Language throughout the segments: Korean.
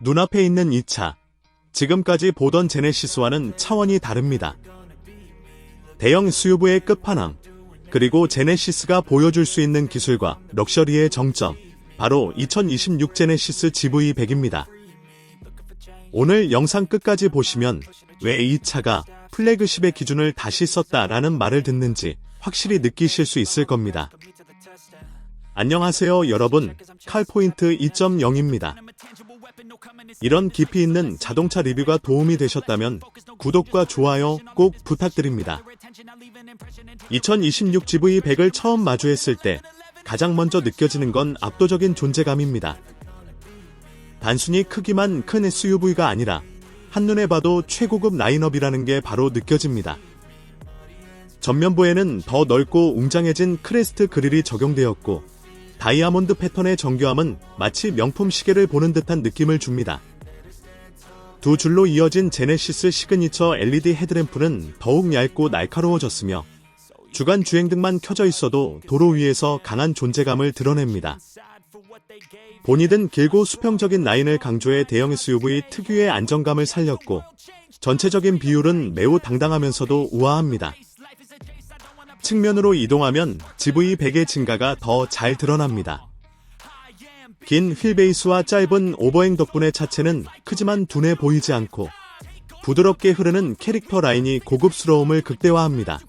눈앞에 있는 이 차. 지금까지 보던 제네시스와는 차원이 다릅니다. 대형 SUV의 끝판왕. 그리고 제네시스가 보여줄 수 있는 기술과 럭셔리의 정점. 바로 2026 제네시스 GV100입니다. 오늘 영상 끝까지 보시면 왜 이 차가 플래그십의 기준을 다시 썼다라는 말을 듣는지 확실히 느끼실 수 있을 겁니다. 안녕하세요 여러분 칼포인트 2.0입니다. 이런 깊이 있는 자동차 리뷰가 도움이 되셨다면 구독과 좋아요 꼭 부탁드립니다. 2026 GV100을 처음 마주했을 때 가장 먼저 느껴지는 건 압도적인 존재감입니다. 단순히 크기만 큰 SUV가 아니라 한눈에 봐도 최고급 라인업이라는 게 바로 느껴집니다. 전면부에는 더 넓고 웅장해진 크레스트 그릴이 적용되었고 다이아몬드 패턴의 정교함은 마치 명품 시계를 보는 듯한 느낌을 줍니다. 두 줄로 이어진 제네시스 시그니처 LED 헤드램프는 더욱 얇고 날카로워졌으며 주간 주행등만 켜져 있어도 도로 위에서 강한 존재감을 드러냅니다. 본이든 길고 수평적인 라인을 강조해 대형 SUV 특유의 안정감을 살렸고 전체적인 비율은 매우 당당하면서도 우아합니다. 측면으로 이동하면 GV100의 증가가 더 잘 드러납니다. 긴 휠베이스와 짧은 오버행 덕분에 차체는 크지만 둔해 보이지 않고 부드럽게 흐르는 캐릭터 라인이 고급스러움을 극대화합니다.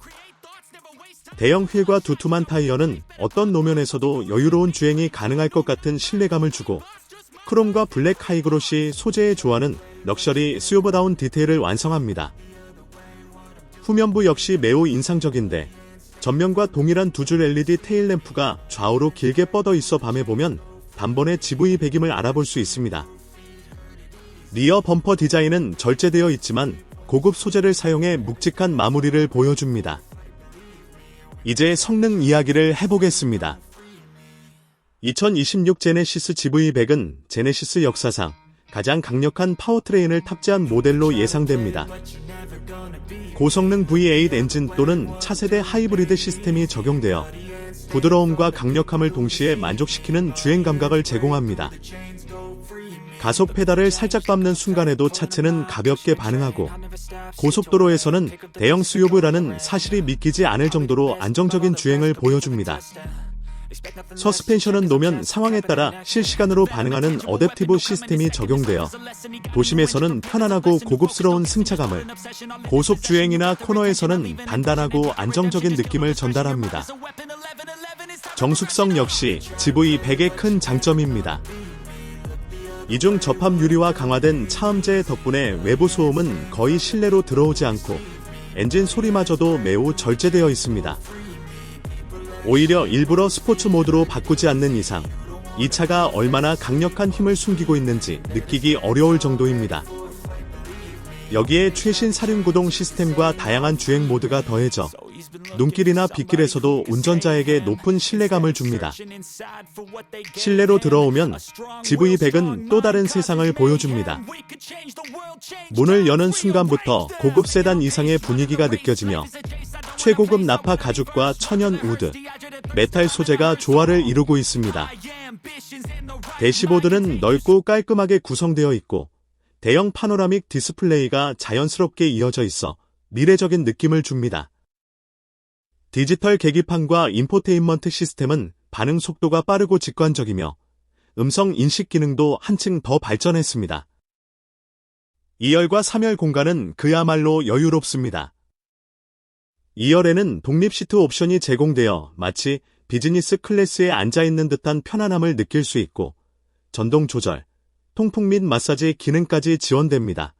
대형 휠과 두툼한 타이어는 어떤 노면에서도 여유로운 주행이 가능할 것 같은 신뢰감을 주고 크롬과 블랙 하이그로시 소재의 조화는 럭셔리 스요버다운 디테일을 완성합니다. 후면부 역시 매우 인상적인데 전면과 동일한 두 줄 LED 테일 램프가 좌우로 길게 뻗어 있어 밤에 보면 단번에 GV100임을 알아볼 수 있습니다. 리어 범퍼 디자인은 절제되어 있지만 고급 소재를 사용해 묵직한 마무리를 보여줍니다. 이제 성능 이야기를 해보겠습니다. 2026 제네시스 GV100은 제네시스 역사상 가장 강력한 파워트레인을 탑재한 모델로 예상됩니다. 고성능 V8 엔진 또는 차세대 하이브리드 시스템이 적용되어 부드러움과 강력함을 동시에 만족시키는 주행 감각을 제공합니다. 가속 페달을 살짝 밟는 순간에도 차체는 가볍게 반응하고 고속도로에서는 대형 SUV라는 사실이 믿기지 않을 정도로 안정적인 주행을 보여줍니다. 서스펜션은 노면 상황에 따라 실시간으로 반응하는 어댑티브 시스템이 적용되어 도심에서는 편안하고 고급스러운 승차감을 고속 주행이나 코너에서는 단단하고 안정적인 느낌을 전달합니다. 정숙성 역시 GV100의 큰 장점입니다. 이중 접합 유리와 강화된 차음재 덕분에 외부 소음은 거의 실내로 들어오지 않고 엔진 소리마저도 매우 절제되어 있습니다. 오히려 일부러 스포츠 모드로 바꾸지 않는 이상 이 차가 얼마나 강력한 힘을 숨기고 있는지 느끼기 어려울 정도입니다. 여기에 최신 사륜구동 시스템과 다양한 주행 모드가 더해져 눈길이나 빗길에서도 운전자에게 높은 신뢰감을 줍니다. 실내로 들어오면 GV100은 또 다른 세상을 보여줍니다. 문을 여는 순간부터 고급 세단 이상의 분위기가 느껴지며 최고급 나파 가죽과 천연 우드, 메탈 소재가 조화를 이루고 있습니다. 대시보드는 넓고 깔끔하게 구성되어 있고 대형 파노라믹 디스플레이가 자연스럽게 이어져 있어 미래적인 느낌을 줍니다. 디지털 계기판과 인포테인먼트 시스템은 반응 속도가 빠르고 직관적이며 음성 인식 기능도 한층 더 발전했습니다. 2열과 3열 공간은 그야말로 여유롭습니다. 2열에는 독립 시트 옵션이 제공되어 마치 비즈니스 클래스에 앉아있는 듯한 편안함을 느낄 수 있고 전동 조절, 통풍 및 마사지 기능까지 지원됩니다.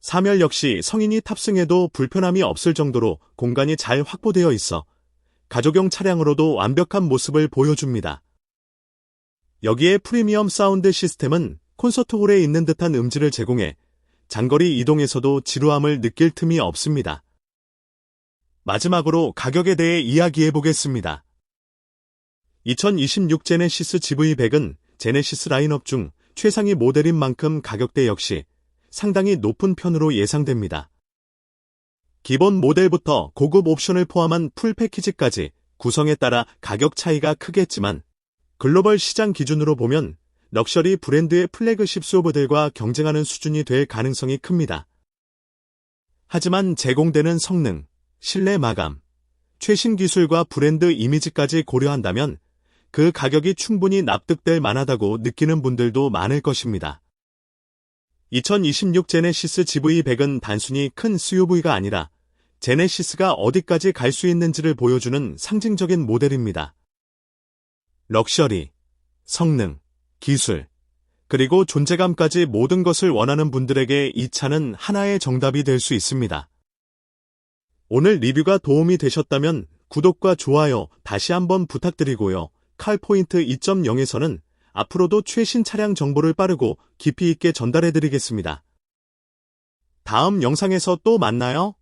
3열 역시 성인이 탑승해도 불편함이 없을 정도로 공간이 잘 확보되어 있어 가족용 차량으로도 완벽한 모습을 보여줍니다. 여기에 프리미엄 사운드 시스템은 콘서트홀에 있는 듯한 음질을 제공해 장거리 이동에서도 지루함을 느낄 틈이 없습니다. 마지막으로 가격에 대해 이야기해 보겠습니다. 2026 제네시스 GV100은 제네시스 라인업 중 최상위 모델인 만큼 가격대 역시 상당히 높은 편으로 예상됩니다. 기본 모델부터 고급 옵션을 포함한 풀 패키지까지 구성에 따라 가격 차이가 크겠지만 글로벌 시장 기준으로 보면 럭셔리 브랜드의 플래그십 수업들과 경쟁하는 수준이 될 가능성이 큽니다. 하지만 제공되는 성능, 실내 마감, 최신 기술과 브랜드 이미지까지 고려한다면 그 가격이 충분히 납득될 만하다고 느끼는 분들도 많을 것입니다. 2026 제네시스 GV100은 단순히 큰 SUV가 아니라 제네시스가 어디까지 갈 수 있는지를 보여주는 상징적인 모델입니다. 럭셔리, 성능, 기술, 그리고 존재감까지 모든 것을 원하는 분들에게 이 차는 하나의 정답이 될 수 있습니다. 오늘 리뷰가 도움이 되셨다면 구독과 좋아요 다시 한번 부탁드리고요. 칼포인트 2.0에서는 앞으로도 최신 차량 정보를 빠르고 깊이 있게 전달해드리겠습니다. 다음 영상에서 또 만나요.